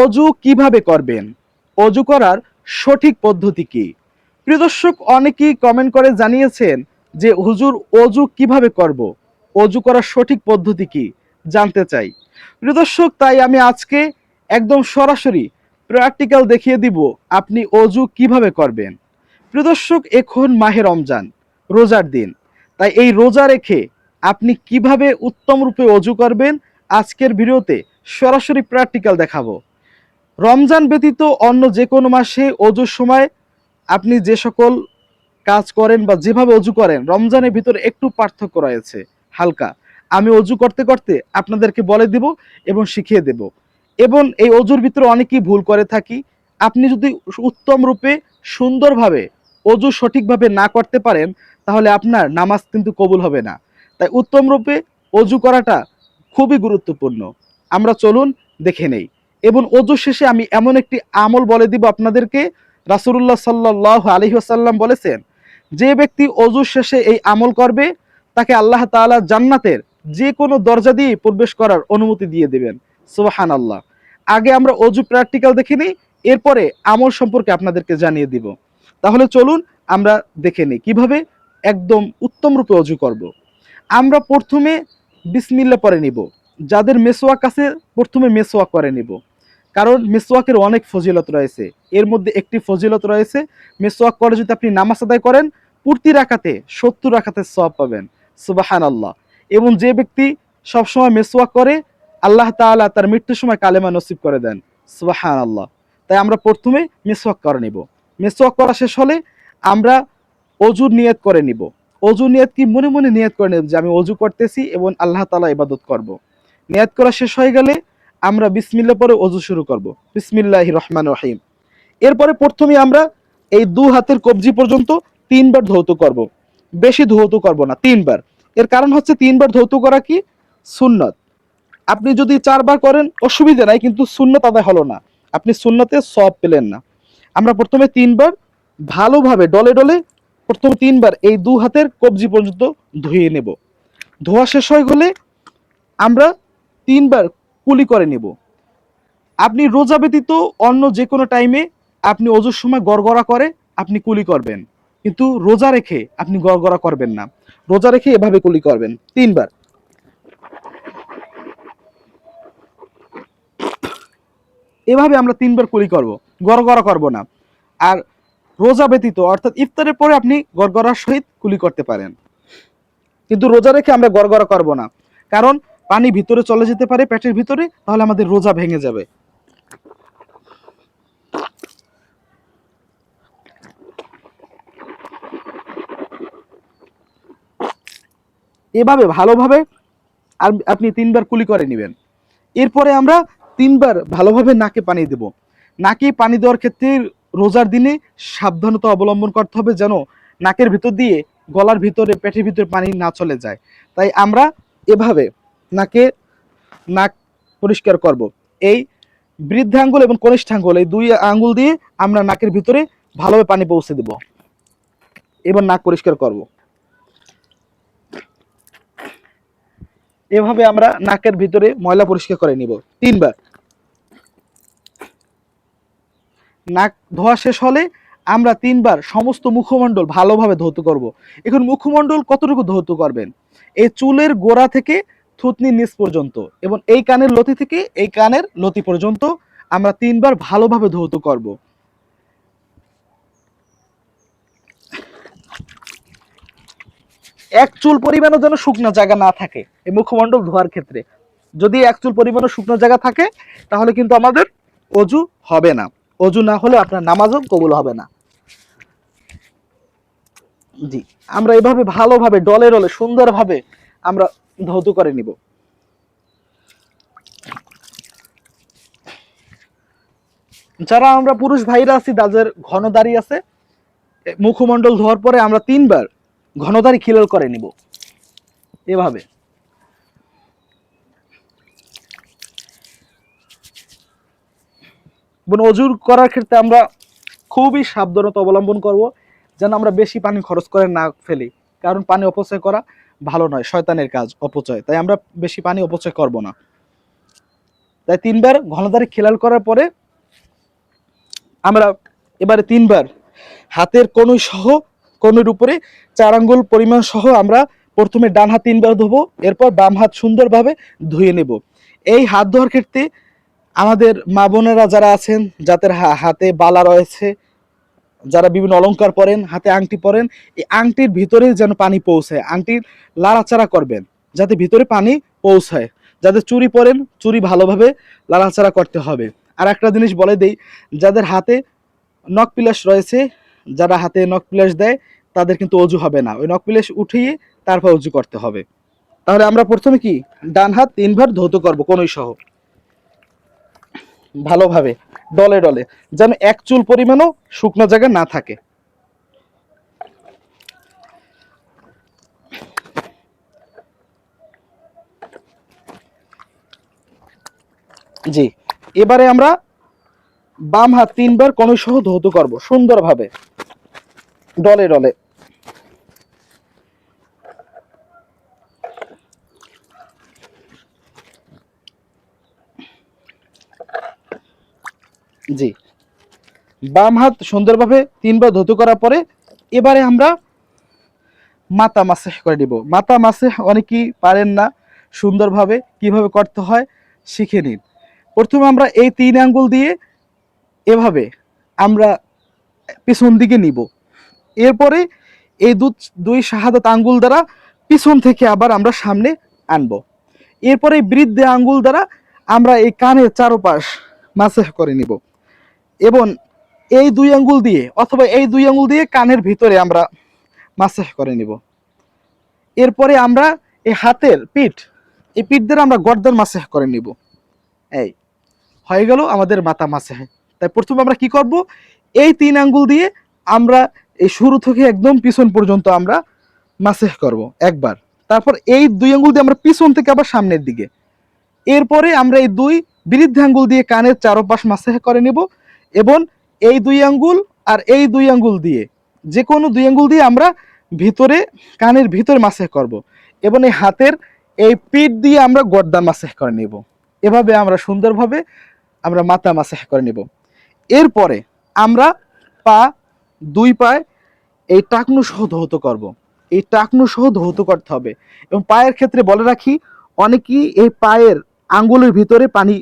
অজু কীভাবে করবেন? অজু করার সঠিক পদ্ধতি কি? প্রিয় দর্শক, অনেকেই কমেন্ট করে জানিয়েছেন যে, হুজুর, অজু কীভাবে করব? অজু করার সঠিক পদ্ধতি কি? জানতে চাই। প্রিয় দর্শক, তাই আমি আজকে একদম সরাসরি প্র্যাকটিক্যাল দেখিয়ে দিব আপনি অজু কীভাবে করবেন। প্রিয় দর্শক, এখন মাহে রমজান, রোজার দিন। তাই এই রোজা রেখে আপনি কীভাবে উত্তম রূপে অজু করবেন, আজকের ভিডিওতে সরাসরি প্র্যাকটিক্যাল দেখাবো। রমজান ব্যতীত অন্য যে কোনো মাসে অজুর সময় আপনি যে সকল কাজ করেন বা যেভাবে অজু করেন, রমজানের ভিতরে একটু পার্থক্য রয়েছে, হালকা। আমি অজু করতে করতে আপনাদেরকে বলে দিব এবং শিখিয়ে দেব। এবং এই অজুর ভিতরে অনেকেই ভুল করে থাকি। আপনি যদি উত্তম রূপে সুন্দরভাবে অজু সঠিকভাবে না করতে পারেন, তাহলে আপনার নামাজ কিন্তু কবুল হবে না। তাই উত্তম রূপে অজু করাটা খুবই গুরুত্বপূর্ণ। আমরা চলুন দেখে নেই। এবং অজু শেষে আমি এমন একটি আমল বলে দিব আপনাদেরকে, রাসূলুল্লাহ সাল্লাহ আলহি আসাল্লাম বলেছেন, যে ব্যক্তি অজু শেষে এই আমল করবে, তাকে আল্লাহ তাআলা জান্নাতের যে কোনো দরজা দিয়ে প্রবেশ করার অনুমতি দিয়ে দেবেন। সুবাহান আল্লাহ আগে আমরা অজু প্র্যাকটিক্যাল দেখে নিই, এরপরে আমল সম্পর্কে আপনাদেরকে জানিয়ে দিব। তাহলে চলুন আমরা দেখে নিই, কীভাবে একদম উত্তম রূপে অজু করব। আমরা প্রথমে বিসমিল্লা পরে নিব, যাদের মেসোয়াক আছে প্রথমে মেসোয়াক করে নিব। কারণ মেসোয়াকের অনেক ফজিলত রয়েছে। এর মধ্যে একটি ফজিলত রয়েছে মেসোয়াক করে যদি আপনি নামাজ আদায় করেন, পূর্তি রাখাতে সত্তর রাখাতে সব পাবেন। সুবাহান আল্লাহ এবং যে ব্যক্তি সবসময় মেসোয়াক করে, আল্লাহ তাআলা তার মৃত্যুর সময় কালেমা নসিব করে দেন। সুবাহান আল্লাহ তাই আমরা প্রথমে মেসোয়াক করে নিব। মেসোয়াক করা শেষ হলে আমরা অজুর নিয়ত করে নিব। অজু নিয়ত কি মনে মনে নিয়ত করে নেব যে আমি অজু করতেছি এবং আল্লাহ তাআলা ইবাদত করব। নিয়ত করা শেষ হয়ে গেলে আমরা বিসমিল্লা পরে অজু শুরু করব। বিসমিল্লাহ রহমান রহিম। এরপরে প্রথমে আমরা এই দু হাতের কবজি পর্যন্ত তিনবার ধৌত করব। বেশি ধৌত করব না, তিনবার। এর কারণ হচ্ছে তিনবার ধৌত করা কি? সুন্নত। আপনি যদি চারবার করেন, অসুবিধা নাই, কিন্তু সুন্নত আদায় হলো না। আপনি সুন্নতে সব পেলেন না। আমরা প্রথমে তিনবার ভালোভাবে ডলে ডলে প্রথমে তিনবার এই দু হাতের কবজি পর্যন্ত ধুয়ে নেব। ধোয়া শেষ হয়ে গেলে আমরা তিনবার কুলি করে নেব। আপনি রোজা ব্যতীত অন্য যে কোনো টাইমে আপনি অজুর সময় গড়গড়া করে আপনি কুলি করবেন। কিন্তু রোজা রেখে আপনি গড়গড়া করবেন না। রোজা রেখে এভাবে কুলি করবেন। তিনবার। এভাবে আমরা তিনবার কুলি করব। গড়গড়া করব না। আর রোজা ব্যতীত, অর্থাৎ ইফতারের পরে আপনি গড়গড়ার সহিত কুলি করতে পারেন। কিন্তু রোজা রেখে আমরা গড়গড়া করব না। কারণ পানি ভিতরে চলে যেতে পারে পেটের ভিতরে, তাহলে আমাদের রোজা ভেঙে যাবে। এভাবে ভালোভাবে আর আপনি তিনবার কুলি করে নেবেন। এরপরে আমরা তিনবার ভালোভাবে নাকে পানি দেব। নাকে পানি দেওয়ার ক্ষেত্রে রোজার দিনে সাবধানতা অবলম্বন করতে হবে যেন নাকের ভিতর দিয়ে গলার ভিতরে, পেটের ভিতরে পানি না চলে যায়। তাই আমরা এভাবে নাকে নাক পরিষ্কার করব। এই বৃদ্ধাঙ্গুল এবং কনিষ্ঠাঙ্গুল, এই দুই আঙ্গুল দিয়ে আমরা নাকের ভিতরে ভালোভাবে পানি পৌঁছে দেব। এবার নাক পরিষ্কার করব। এভাবে আমরা নাকের ভিতরে ময়লা পরিষ্কার করে নিব। তিনবার। নাক ধোয়া শেষ হলে আমরা তিনবার সমস্ত মুখমণ্ডল ভালোভাবে ধৌত করব। এখন মুখমণ্ডল কতটুকু ধৌত করবেন? এই চুলের গোড়া থেকে থুতনির নিচ পর্যন্ত এবং এই কানের লতি থেকে এই কানের লতি পর্যন্ত আমরা তিনবার ভালোভাবে ধৌত করব। এক চুল পরিমাণও যেন শুকনো জায়গা না থাকে এই মুখমণ্ডল ধোয়ার ক্ষেত্রে। যদি এক চুল পরিমাণও শুকনো জায়গা থাকে, তাহলে কিন্তু আমাদের অজু হবে না। অজু না হলে আপনার নামাজও কবুল হবে না। জি, আমরা এভাবে ভালোভাবে, ডলে ডলে, সুন্দরভাবে আমরা ধৌত করে নিব। যারা আমরা পুরুষ ভাইরা আছি যাদের ঘন দাড়ি আছে মুখমণ্ডল ধোয়ার পরে আমরা তিনবার ঘনদারি খিলাল করে নিব। এভাবে। বোন, অজুর করার ক্ষেত্রে আমরা খুবই সাবধানতা অবলম্বন করব, যেন আমরা বেশি পানি খরচ করে না ফেলি। কারণ পানি অপচয় করা ভালো নয়, শয়তানের কাজ, অপচয়। তাই আমরা বেশি পানি অপচয় করব না। তাই তিনবার ঘনদারে খেলাল করার পরে আমরা এবারে তিনবার হাতের কনুই সহ কনুর উপরে চার আঙ্গুল পরিমাণ সহ আমরা প্রথমে ডান হাত তিনবার ধোবো, এরপর বাম হাত সুন্দরভাবে ধুয়ে নেব। এই হাত ধোয়ার ক্ষেত্রে আমাদের মা বোনেরা যারা আছেন, যাদের হাতে বালা রয়েছে যারা বিভিন্ন অলংকার পরেন, হাতে আংটি পরেন, এই আংটির ভিতরে যেন পানি পৌঁছায়। আংটির লাড়াচাড়া করবেন, যাতে ভিতরে পানি পৌঁছায়। যাদের চুরি পরেন, চুরি ভালোভাবে লাড়াচাড়া করতে হবে। আর একটা জিনিস বলে দেই, যাদের হাতে নখ পিলাস রয়েছে, যারা হাতে নখ পিলাস দেয়, তাদের কিন্তু অজু হবে না। ওই নখ পিলাস উঠিয়ে তারপর অজু করতে হবে। তাহলে আমরা প্রথমে কি, ডান হাত তিনবার ধৌত করব কোনোই সহ? ভালোভাবে, ডলে ডলে, যেন এক চুল পরিমাণও শুকনো জায়গা না থাকে। জি, এবারে আমরা বাম হাত তিনবার কনুই সহ ধৌত করব সুন্দরভাবে, ডলে ডলে। জি। বাম হাত সুন্দরভাবে তিনবার ধৌত করার পরে এবারে আমরা মাথা মাসেহ করে দিব মাথা মাসেহ অনেকেই পারেন না সুন্দরভাবে কীভাবে করতে হয় শিখে নিন। প্রথমে আমরা এই তিন আঙ্গুল দিয়ে এভাবে আমরা পিছন দিকে নিব। এরপরে এই দু দুই শাহাদাত আঙ্গুল দ্বারা পিছন থেকে আবার আমরা সামনে আনব। এরপরে বৃদ্ধে আঙ্গুল দ্বারা আমরা এই কানের চারোপাশ মাসেহ করে নিব। এবং এই দুই আঙ্গুল দিয়ে, অথবা এই দুই আঙ্গুল দিয়ে কানের ভিতরে আমরা মাসেহ করে নিব। এরপরে আমরা এই হাতের পিঠ, এই পিঠ দ্বারা আমরা গর্দন মাসেহ করে নিব। এই, হয়ে গেল আমাদের মাথা মাসেহ তাই প্রথমে আমরা কি করব? এই তিন আঙ্গুল দিয়ে আমরা এই শুরু থেকে একদম পিছন পর্যন্ত আমরা মাসেহ করব, একবার। তারপর এই দুই আঙ্গুল দিয়ে আমরা পিছন থেকে আবার সামনের দিকে। এরপরে আমরা এই দুই বৃদ্ধ আঙ্গুল দিয়ে কানের চারপাশ মাসেহ করে নেব। এবং এই দুই আঙ্গুল আর এই দুই আঙ্গুল দিয়ে যে কোনো দুই আঙ্গুল দিয়ে আমরা ভিতরে, কানের ভিতরে মাসেহ করব। এবং এই হাতের এই পিঠ দিয়ে আমরা গর্দান মাসেহ করে নেব। এভাবে আমরা সুন্দরভাবে আমরা মাথা মাসেহ করে নেব। এরপরে আমরা পা দুই পায়ে এই টাকনু সহ ধৌত করব। এই টাকনু সহ ধৌত করতে হবে। এবং পায়ের ক্ষেত্রে বলে রাখি, অনেকেই এই পায়ের আঙ্গুলের ভিতরে পানি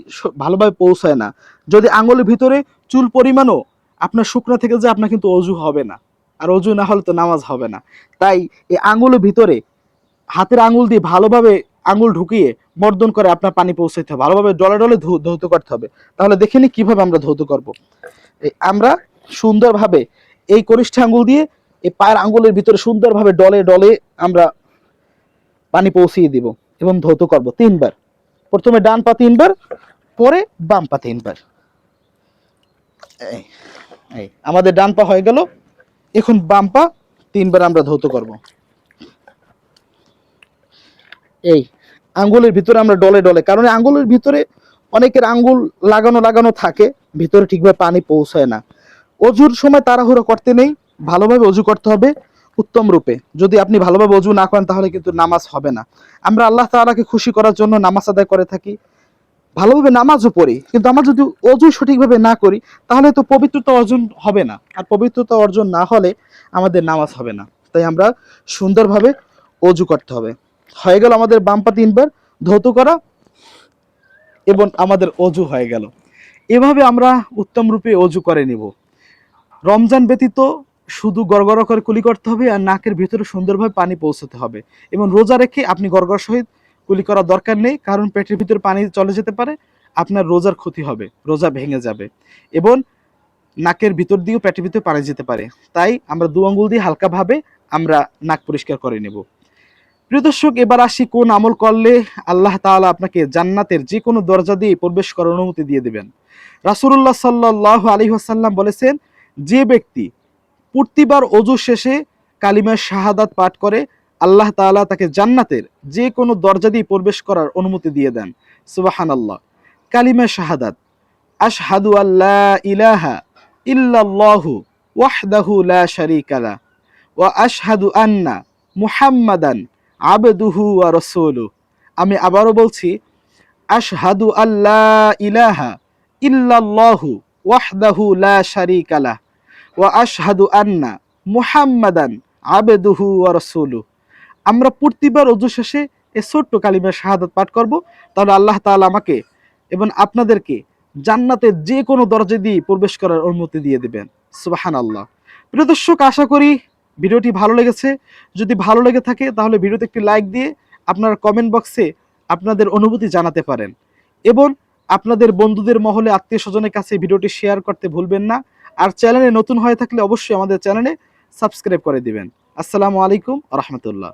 ভালোভাবে পৌঁছায় না। যদি আঙ্গুলের ভিতরে চুল পরিমাণও আপনার শুকনো থেকে যে আপনার কিন্তু অজু হবে না। আর অজু না হলে তো নামাজ হবে না। তাই এই আঙ্গুলের ভিতরে হাতের আঙ্গুল দিয়ে ভালোভাবে আঙ্গুল ঢুকিয়ে মর্দন করে আপনার পানি পৌঁছাইতে হবে। ভালোভাবে ডলে ডলে ধৌত করতে হবে। তাহলে দেখে নি কীভাবে আমরা ধৌত করব। আমরা সুন্দরভাবে এই কনিষ্ঠ আঙ্গুল দিয়ে এই পায়ের আঙ্গুলের ভিতরে সুন্দরভাবে ডলে ডলে আমরা পানি পৌঁছিয়ে দিব এবং ধৌত করব তিনবার। প্রথমে ডান পা তিনবার পরে বাম পা তিনবার এই, আমাদের ডান পা হয়ে গেল। এখন বাম পা তিনবার আমরা ধৌত করব। এই আঙ্গুলের ভিতরে আমরা ডলে ডলে কারণ আঙ্গুলের ভিতরে অনেকের আঙ্গুল লাগানো লাগানো থাকে ভিতরে ঠিকভাবে পানি পৌঁছায় না। অজুর সময় তাড়াহুড়ো করতে নেই ভালোভাবে অজু করতে হবে। উত্তম রূপে। যদি আপনি ভালোভাবে অজু না করেন, তাহলে কিন্তু নামাজ হবে না। আমরা আল্লাহ তাআলাকে খুশি করার জন্য নামাজ আদায় করে থাকি। ভালোভাবে নামাজও পড়ি, কিন্তু আমরা যদি অজু সঠিকভাবে না করি, তাহলে তো পবিত্রতা অর্জন হবে না। আর পবিত্রতা অর্জন না হলে আমাদের নামাজ হবে না। তাই আমরা সুন্দরভাবে অজু করতে হবে। হয়ে গেল আমাদের বাম্পা তিনবার, ধৌত করা এবং আমাদের অজু হয়ে গেল। এভাবে আমরা উত্তম রূপে অজু করে নিব। রমজান ব্যতীত শুধু গড়গড় করে কুলি করতে হবে আর নাকের ভিতরে সুন্দরভাবে পানি পৌঁছাতে হবে। এবং রোজা রেখে আপনি গড়গড় সহিত কুলি করার দরকার নেই, কারণ পেটের ভিতরে পানি চলে যেতে পারে, আপনার রোজার ক্ষতি হবে, রোজা ভেঙে যাবে। এবং নাকের ভিতর দিয়েও পেটের ভিতরে পানি যেতে পারে। তাই আমরা দু আঙ্গুল দিয়ে হালকাভাবে আমরা নাক পরিষ্কার করে নেব। প্রিয় দর্শক, এবার আসি কোন আমল করলে আল্লাহ তাআলা আপনাকে জান্নাতের যে কোনো দরজা দিয়ে প্রবেশ করার অনুমতি দিয়ে দেবেন। রাসূলুল্লাহ সাল্লাহ আলাইহি ওয়াসাল্লাম বলেছেন, যে ব্যক্তি প্রতিবার অজু শেষে কালিমা শাহাদাত পাঠ করে, আল্লাহ তাআলা তাকে জান্নাতের যে কোনো দরজা দিয়ে প্রবেশ করার অনুমতি দিয়ে দেন। সুবাহান আল্লাহ কালিমা শাহাদাত। আশহাদু আল্লাহ ইলাহা ইল্লাল্লাহু ওয়াহদাহু লা শারীকা লা ওয়া আশহাদু আন্না মুহাম্মাদান আবদুহু ওয়া রাসূলু আমি আবারও বলছি, আশহাদু আল্লাহ ইলাহা ইল্লাল্লাহু ওয়াহদাহু লা শারীকা আশহাদু আন্না মুহাম্মাদান আবেদুহু ওয়া আমরা প্রতিবার অজু শেষে এই ছোট্ট কালিমা শাহাদাত পাঠ করব। তাহলে আল্লাহ তাআলা আমাকে এবং আপনাদেরকে জান্নাতের যে কোনো দরজা দিয়ে প্রবেশ করার অনুমতি দিয়ে দেবেন। সুবাহান আল্লাহ প্রিয় দর্শক, আশা করি ভিডিওটি ভালো লেগেছে। যদি ভালো লেগে থাকে, তাহলে ভিডিওতে একটি লাইক দিয়ে আপনার কমেন্ট বক্সে আপনাদের অনুভূতি জানাতে পারেন। এবং আপনাদের বন্ধুদের মহলে, আত্মীয় স্বজনের কাছে ভিডিওটি শেয়ার করতে ভুলবেন না। আর চ্যানেলে নতুন হয়ে থাকলে অবশ্যই আমাদের চ্যানেলে সাবস্ক্রাইব করে দিবেন। আসসালামু আলাইকুম রহমতুল্লাহ।